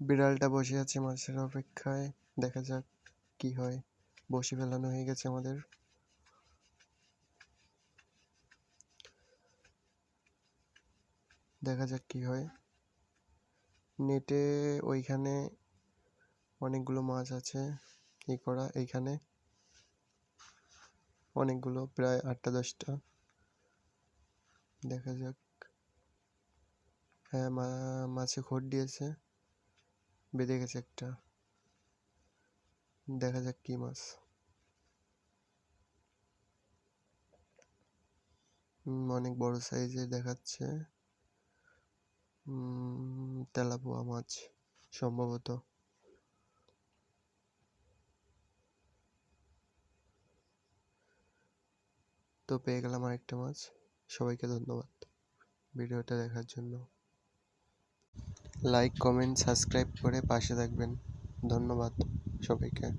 বিড়ালটা বসে আছে মাছের অপেক্ষায়। দেখা যাক কি হয়। বসে ফেলানো হয়ে গেছে আমাদের। দেখা যাক কি হয়। নেটে ওইখানে অনেকগুলো মাছ আছে। ই করা, এইখানে। অনেকগুলো, প্রায় আটটা, দশটা। দেখা যাক। হ্যাঁ মাছে খোট দিয়েছে। বেঁধে গেছে একটা। দেখা যাক কি মাছ। অনেক বড় সাইজে দেখাচ্ছে। তেলাপোয়া মাছ, সম্ভবত। তো পেয়ে গেলাম আরেকটা মাছ। সবাইকে ধন্যবাদ ভিডিওটা দেখার জন্য। লাইক কমেন্ট সাবস্ক্রাইব করে পাশে থাকবেন। ধন্যবাদ সবাইকে।